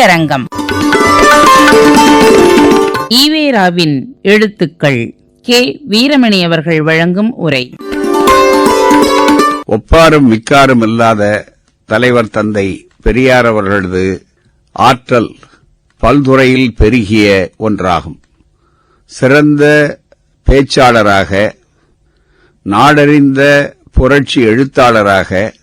திரையரங்கம் ஈவேராவின் எழுத்துக்கள் கே. வீரமணி அவர்கள் வழங்கும் உரை. ஒப்பாரும் மிக்காரும் இல்லாத தலைவர் தந்தை பெரியார் அவர்களது ஆற்றல் பல்துறையில் பெருகிய ஒன்றாகும். சிறந்த பேச்சாளராக நாடறிந்த புரட்சி எழுத்தாளராக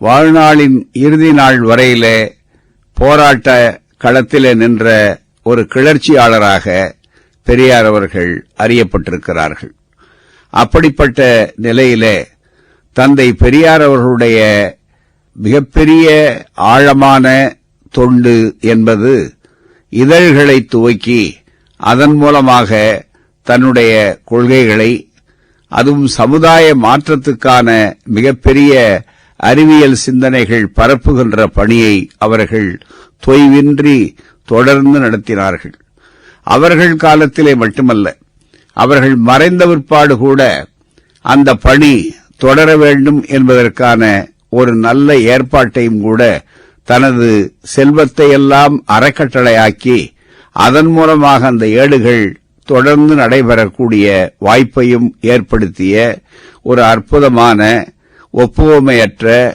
வாழ்நாளின் இறுதி நாள் வரையிலே போராட்ட களத்திலே நின்ற ஒரு கிளர்ச்சியாளராக பெரியார் அவர்கள் அறியப்பட்டிருக்கிறார்கள். அப்படிப்பட்ட நிலையிலே தந்தை பெரியார் அவர்களுடைய மிகப்பெரிய ஆழமான தொண்டு என்பது இதழ்களை துவக்கி அதன் மூலமாக தன்னுடைய கொள்கைகளை அதுவும் சமுதாய மாற்றத்துக்கான மிகப்பெரிய அறிவியல் சிந்தனைகள் பரப்புகின்ற பணியை அவர்கள் தொய்வின்றி தொடர்ந்து நடத்தினார்கள். அவர்கள் காலத்திலே மட்டுமல்ல அவர்கள் மறைந்த பிற்பாடு கூட அந்த பணி தொடர வேண்டும் என்பதற்கான ஒரு நல்ல ஏற்பாட்டையும் கூட தனது செல்வத்தை எல்லாம் அறக்கட்டளையாக்கி அதன் மூலமாக அந்த ஏடுகள் தொடர்ந்து நடைபெறக்கூடிய வாய்ப்பையும் ஏற்படுத்திய ஒரு அற்புதமான ஒப்புவமையற்ற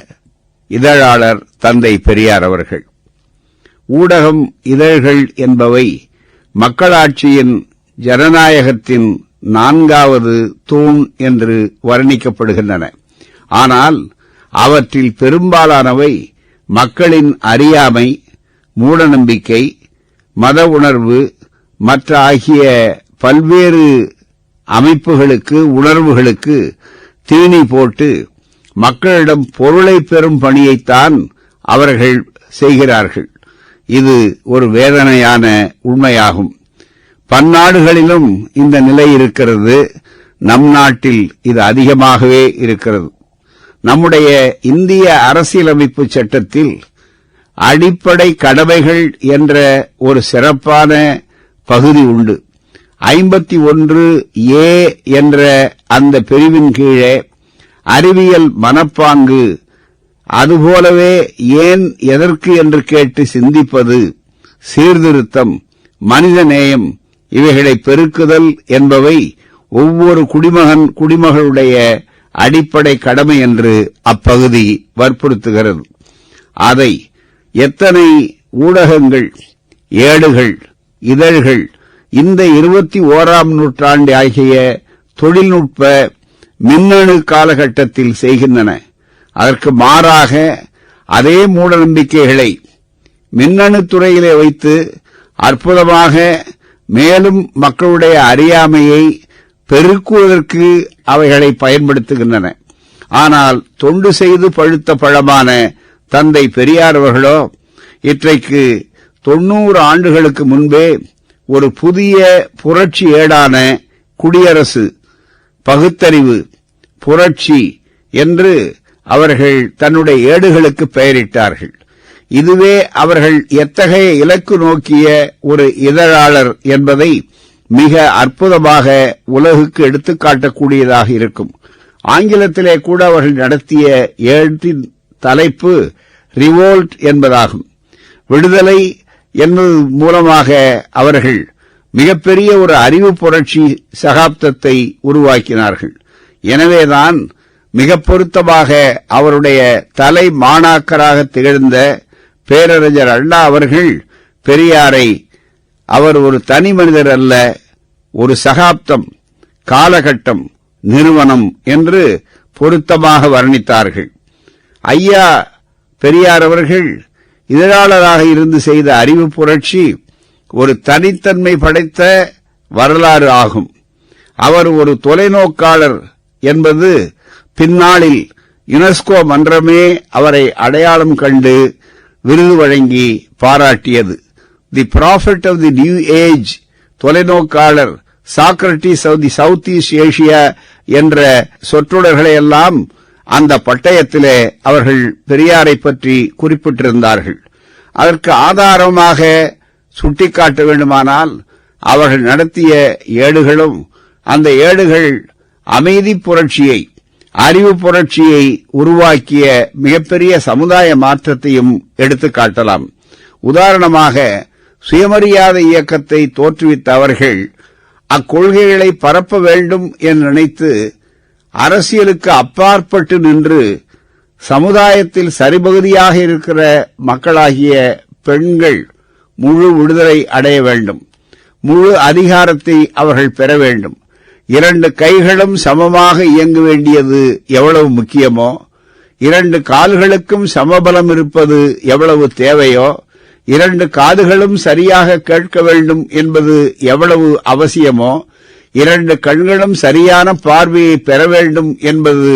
இதழாளர் தந்தை பெரியார் அவர்கள். ஊடகம் இதழ்கள் என்பவை மக்களாட்சியின் ஜனநாயகத்தின் நான்காவது தூண் என்று வர்ணிக்கப்படுகின்றன. ஆனால் அவற்றில் பெரும்பாலானவை மக்களின் அறியாமை மூடநம்பிக்கை மத உணர்வு மற்ற ஆகிய பல்வேறு அமைப்புகளுக்கு உணர்வுகளுக்கு தீனி போட்டு மக்களிடம் பொருளை பெறும் பணியைத்தான் அவர்கள் செய்கிறார்கள். இது ஒரு வேதனையான உண்மையாகும். பன்னாடுகளிலும் இந்த நிலை இருக்கிறது. நம் நாட்டில் இது அதிகமாகவே இருக்கிறது. நம்முடைய இந்திய அரசியலமைப்பு சட்டத்தில் அடிப்படை கடமைகள் என்ற ஒரு சிறப்பான பகுதி உண்டு. ஐம்பத்தி ஒன்று ஏ என்ற அந்த பிரிவின் கீழே அறிவியல் மனப்பாங்கு. அதுபோலவே ஏன் எதற்கு என்று கேட்டு சிந்திப்பது சீர்திருத்தம் மனிதநேயம் இவைகளை பெருக்குதல் என்பவை ஒவ்வொரு குடிமகன் குடிமகளுடைய அடிப்படை கடமை என்று அப்பகுதி வற்புறுத்துகிறது. அதை எத்தனை ஊடகங்கள் ஏடுகள் இதழ்கள் இந்த இருபத்தி ஓராம் நூற்றாண்டு ஆகிய தொழில்நுட்ப மின்னணு காலகட்டத்தில் செய்கின்றன. அதற்கு மாறாக அதே மூடநம்பிக்கைகளை மின்னணு துறையிலே வைத்து அற்புதமாக மேலும் மக்களுடைய அறியாமையை பெருக்குவதற்கு அவைகளை பயன்படுத்துகின்றன. ஆனால் தொண்டு செய்து பழுத்த பழமான தந்தை பெரியார் அவர்களோ இன்றைக்கு தொன்னூறு ஆண்டுகளுக்கு முன்பே ஒரு புதிய புரட்சி ஏடான குடியரசு பகுத்தறிவு புரட்சி என்று அவர்கள் தன்னுடைய ஏடுகளுக்கு பெயரிட்டார்கள். இதுவே அவர்கள் எத்தகைய இலக்கு நோக்கிய ஒரு இதழாளர் என்பதை மிக அற்புதமாக உலகுக்கு எடுத்துக்காட்டக்கூடியதாக இருக்கும். ஆங்கிலத்திலே கூட அவர்கள் நடத்திய ஏட்டின் தலைப்பு ரிவோல்ட் என்பதாகும். விடுதலை என்பது மூலமாக அவர்கள் மிகப்பெரிய ஒரு அறிவு புரட்சி சகாப்தத்தை உருவாக்கினார்கள். எனவேதான் மிக பொருத்தமாக அவருடைய தலை மாணாக்கராக திகழ்ந்த பேரறிஞர் அண்ணா அவர்கள் பெரியாரை அவர் ஒரு தனி மனிதர் அல்ல ஒரு சகாப்தம் காலகட்டம் நிறுவனம் என்று பொருத்தமாக வர்ணித்தார்கள். ஐயா பெரியார் அவர்கள் இதழாளராக இருந்து செய்த அறிவு புரட்சி ஒரு தனித்தன்மை படைத்த வரலாறு ஆகும். அவர் ஒரு தொலைநோக்காளர் என்பது பின்னாளில் யுனெஸ்கோ மன்றமே அவரை அடையாளம் கண்டு விருது வழங்கி பாராட்டியது. The prophet of the new age தொலைநோக்காளர் Socrates of the South East Asia என்ற சொற்றொடர்களையெல்லாம் அந்த பட்டயத்திலே அவர்கள் பெரியாரை பற்றி குறிப்பிட்டிருந்தார்கள். அதற்கு ஆதாரமாக சுட்டிக்காட்ட வேண்டுமானால் அவர்கள் நடத்திய ஏடுகளும் அந்த ஏடுகள் அமைதி புரட்சியை அறிவு புரட்சியை உருவாக்கிய மிகப்பெரிய சமுதாய மாற்றத்தையும் எடுத்துக்காட்டலாம் உதாரணமாக சுயமரியாதை இயக்கத்தை தோற்றுவித்த அவர்கள் அக்கொள்கைகளை பரப்ப வேண்டும் என்று நினைத்து அரசியலுக்கு அப்பாற்பட்டு நின்று சமுதாயத்தில் சரிபகுதியாக இருக்கிற மக்களாகிய பெண்கள் முழு விடுதலை அடைய வேண்டும். முழு அதிகாரத்தை அவர்கள் பெற வேண்டும். இரண்டு கைகளும் சமமாக இயங்க வேண்டியது எவ்வளவு முக்கியமோ இரண்டு கால்களுக்கும் சமபலம் இருப்பது எவ்வளவு தேவையோ இரண்டு காதுகளும் சரியாக கேட்க வேண்டும் என்பது எவ்வளவு அவசியமோ இரண்டு கண்களும் சரியான பார்வையை பெற வேண்டும் என்பது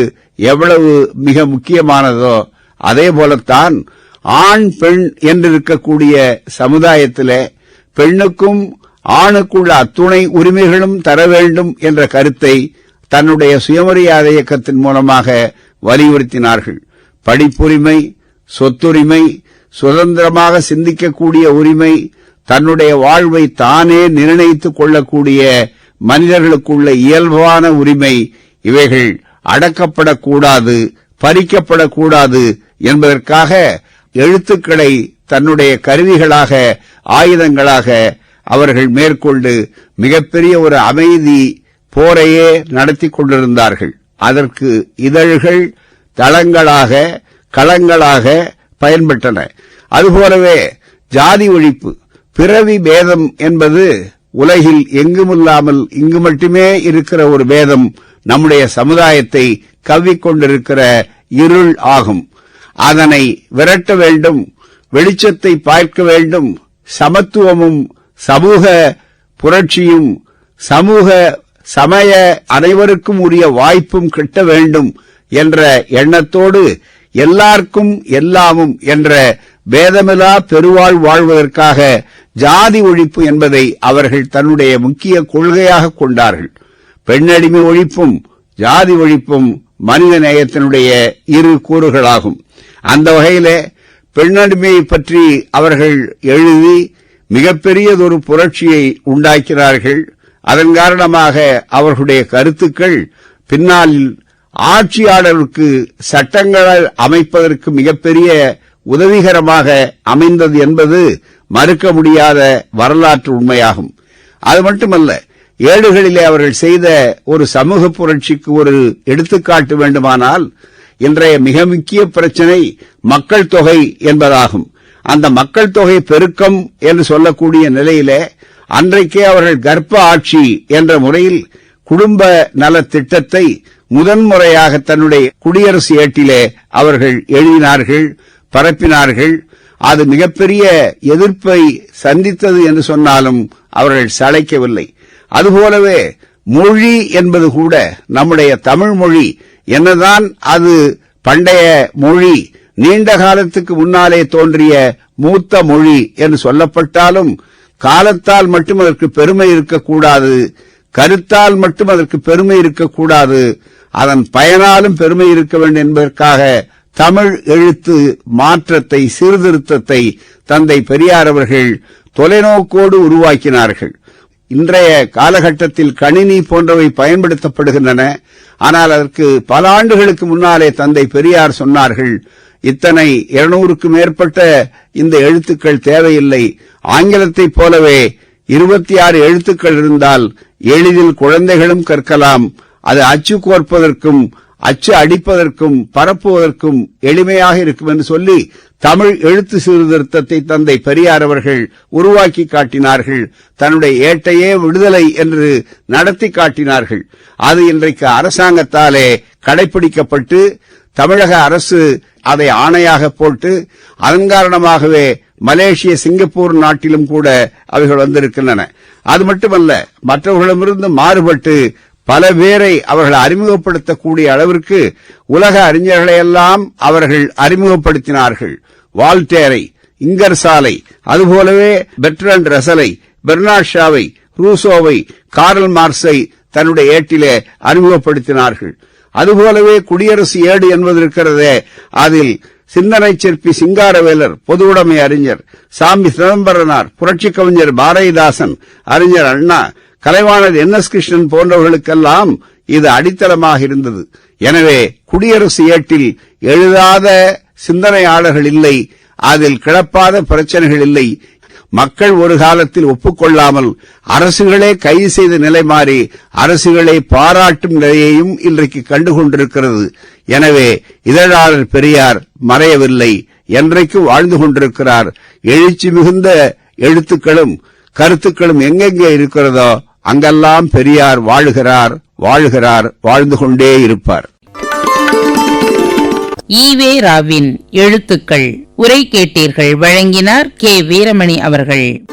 எவ்வளவு மிக முக்கியமானதோ அதே போலத்தான் ஆண் பெண் என்றிருக்கக்கூடிய சமுதாயத்தில் பெண்ணுக்கும் ஆணுக்குள்ள அத்துணை உரிமைகளும் தர வேண்டும் என்ற கருத்தை தன்னுடைய சுயமரியாதை இயக்கத்தின் மூலமாக வலியுறுத்தினார்கள். படிப்புரிமை சொத்துரிமை சுதந்திரமாக சிந்திக்கக்கூடிய உரிமை தன்னுடைய வாழ்வை தானே நிர்ணயித்துக் கொள்ளக்கூடிய மனிதர்களுக்குள்ள இயல்பான உரிமை இவைகள் அடக்கப்படக்கூடாது பறிக்கப்படக்கூடாது என்பதற்காக எழுத்துக்களை தன்னுடைய கருவிகளாக ஆயுதங்களாக அவர்கள் மேற்கொண்டு மிகப்பெரிய ஒரு அமைதி போரையே நடத்தி கொண்டிருந்தார்கள். அதற்கு இதழ்கள் தளங்களாக களங்களாக பயன்பட்டன. அதுபோலவே ஜாதி ஒழிப்பு பிறவி பேதம் என்பது உலகில் எங்குமில்லாமல் இங்கு மட்டுமே இருக்கிற ஒரு பேதம் நம்முடைய சமுதாயத்தை கவ்விக்கொண்டிருக்கிற இருள் ஆகும். அதனை விரட்ட வேண்டும் வெளிச்சத்தை பார்க்க வேண்டும் சமத்துவமும் சமூக புரட்சியும் சமூக சமய அனைவருக்கும் உரிய வாய்ப்பும் கிட்ட வேண்டும் என்ற எண்ணத்தோடு எல்லாருக்கும் எல்லாமும் என்ற பேதமிலா பெருவாழ் வாழ்வதற்காக ஜாதி ஒழிப்பு என்பதை அவர்கள் தன்னுடைய முக்கிய கொள்கையாக கொண்டார்கள். பெண்ணடிமை ஒழிப்பும் ஜாதி ஒழிப்பும் மனித நேயத்தினுடைய இரு கூறுகளாகும். அந்த வகையில் பெண்ணடிமையை பற்றி அவர்கள் எழுதி மிகப்பெரியதொரு புரட்சியை உண்டாக்கிறார்கள் அதன் காரணமாக அவர்களுடைய கருத்துக்கள் பின்னால் ஆட்சியாளருக்கு சட்டங்களை அமைப்பதற்கு மிகப்பெரிய உதவிகரமாக அமைந்தது என்பது மறுக்க முடியாத வரலாற்று உண்மையாகும். அது மட்டுமல்ல ஏடுகளிலே அவர்கள் செய்த ஒரு சமூக புரட்சிக்கு ஒரு எடுத்துக்காட்டு வேண்டுமானால் இன்றைய மிக முக்கிய பிரச்சனை மக்கள் தொகை என்பதாகும். அந்த மக்கள் தொகை பெருக்கம் என்று சொல்லக்கூடிய நிலையிலே அன்றைக்கே அவர்கள் கர்ப்ப ஆட்சி என்ற முறையில் குடும்ப நல திட்டத்தை முதன்முறையாக தன்னுடைய குடியரசு ஏட்டிலே அவர்கள் எழுதினார்கள் பரப்பினார்கள். அது மிகப்பெரிய எதிர்ப்பை சந்தித்தது என்று சொன்னாலும் அவர்கள் சளைக்கவில்லை. அதுபோலவே மொழி என்பது கூட நம்முடைய தமிழ் மொழி. என்னதான் அது பண்டைய மொழி நீண்ட காலத்துக்கு முன்னாலே தோன்றிய மூத்த மொழி என்று சொல்லப்பட்டாலும் காலத்தால் மட்டும் அதற்கு பெருமை இருக்கக்கூடாது கருத்தால் மட்டும் அதற்கு பெருமை இருக்கக்கூடாது அதன் பயனாலும் பெருமை இருக்க வேண்டும் என்பதற்காக தமிழ் எழுத்து மாற்றத்தை சீர்திருத்தத்தை தந்தை பெரியார் அவர்கள் தொலைநோக்கோடு உருவாக்கினார்கள். இன்றைய காலகட்டத்தில் கணினி போன்றவை பயன்படுத்தப்படுகின்றன. ஆனால் அதற்கு பல ஆண்டுகளுக்கு முன்னாலே தந்தை பெரியார் சொன்னார்கள் இத்தனை இருநூறுக்கு மேற்பட்ட இந்த எழுத்துக்கள் தேவையில்லை. ஆங்கிலத்தைப் போலவே இருபத்தி ஆறு எழுத்துக்கள் இருந்தால் எளிதில் குழந்தைகளும் கற்கலாம். அது அச்சு கோர்ப்பதற்கும் அச்சு அடிப்பதற்கும் பரப்புவதற்கும் எளிமையாக இருக்கும் என்று சொல்லி தமிழ் எழுத்து சீர்திருத்தத்தை தந்தை பெரியார் அவர்கள் உருவாக்கி காட்டினார்கள். தன்னுடைய ஏட்டையே விடுதலை என்று நடத்தி காட்டினார்கள். அது இன்றைக்கு அரசாங்கத்தாலே கடைபிடிக்கப்பட்டு தமிழக அரசு அதை ஆணையாக போட்டு அதன் காரணமாகவே மலேசிய சிங்கப்பூர் நாட்டிலும் கூட அவைகள் வந்திருக்கின்றன. அது மட்டுமல்ல மற்றவர்களிடமிருந்து மாறுபட்டு பல பேரை அவர்கள் அறிமுகப்படுத்தக்கூடிய அளவிற்கு உலக அறிஞர்களையெல்லாம் அவர்கள் அறிமுகப்படுத்தினார்கள். வால்டேரை இங்கர்சாலை அதுபோலவே பெர்ட்ரண்ட் ரசலை பெர்னாட் ஷாவை ரூசோவை கார்ல் மார்ஸை தன்னுடைய ஏட்டிலே அறிமுகப்படுத்தினார்கள். அதுபோலவே குடியரசு ஏடு என்பது இருக்கிறதே அதில் சிந்தனை சிற்பி சிங்காரவேலர் பொதுவுடைமை அறிஞர் சாமி சிதம்பரனார் புரட்சி கவிஞர் பாரதிதாசன் அறிஞர் அண்ணா கலைவாணர் என் எஸ் கிருஷ்ணன் போன்றவர்களுக்கெல்லாம் இது அடித்தளமாக இருந்தது. எனவே குடியரசு ஏட்டில் எழுதாத சிந்தனையாளர்கள் இல்லை அதில் கிளப்பாத பிரச்சனைகள் இல்லை மக்கள் ஒரு காலத்தில் ஒப்புக்கொள்ளாமல் அரசுகளே கைது செய்த நிலை மாறி அரசுகளை பாராட்டும் நிலையையும் இன்றைக்கு கண்டுகொண்டிருக்கிறது. எனவே இதழாளர் பெரியார் மறையவில்லை. என்றைக்கு வாழ்ந்து கொண்டிருக்கிறார்? எழுச்சி மிகுந்த எழுத்துக்களும் கருத்துக்களும் எங்கெங்கே இருக்கிறதோ அங்கெல்லாம் பெரியார் வாழுகிறார் வாழுகிறார் வாழ்ந்து கொண்டே இருப்பார். ஈவே ராவின் எழுத்துக்கள் உரை கேட்டீர்கள் வழங்கினார் கே வீரமணி அவர்கள்.